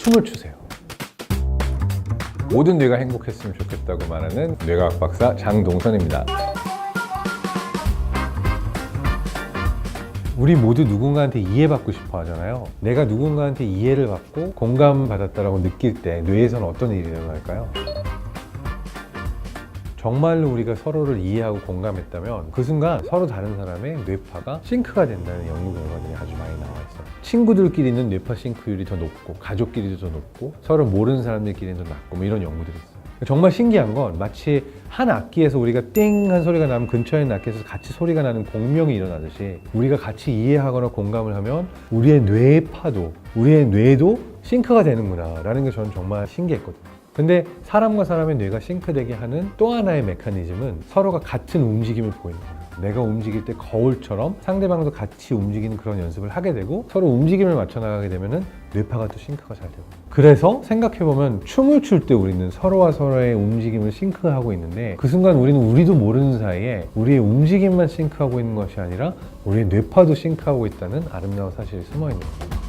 춤을 추세요. 모든 뇌가 행복했으면 좋겠다고 말하는 뇌과학 박사 장동선입니다. 우리 모두 누군가한테 이해받고 싶어 하잖아요. 내가 누군가한테 이해를 받고 공감받았다라고 느낄 때 뇌에서는 어떤 일이 일어날까요? 정말로 우리가 서로를 이해하고 공감했다면 그 순간 서로 다른 사람의 뇌파가 싱크가 된다는 연구 결과들이 아주 많이 나와 있어요. 친구들끼리는 뇌파 싱크율이 더 높고 가족끼리도 더 높고 서로 모르는 사람들끼리는 더 낮고 뭐 이런 연구들이 있어요. 정말 신기한 건 마치 한 악기에서 우리가 띵 한 소리가 나면 근처에 있는 악기에서 같이 소리가 나는 공명이 일어나듯이 우리가 같이 이해하거나 공감을 하면 우리의 뇌파도 우리의 뇌도 싱크가 되는구나 라는 게 저는 정말 신기했거든요. 근데 사람과 사람의 뇌가 싱크되게 하는 또 하나의 메커니즘은 서로가 같은 움직임을 보이는 거예요. 내가 움직일 때 거울처럼 상대방도 같이 움직이는 그런 연습을 하게 되고 서로 움직임을 맞춰 나가게 되면은 뇌파가 또 싱크가 잘 되고. 그래서 생각해보면 춤을 출 때 우리는 서로와 서로의 움직임을 싱크하고 있는데 그 순간 우리는 우리도 모르는 사이에 우리의 움직임만 싱크하고 있는 것이 아니라 우리의 뇌파도 싱크하고 있다는 아름다운 사실이 숨어 있는 거예요.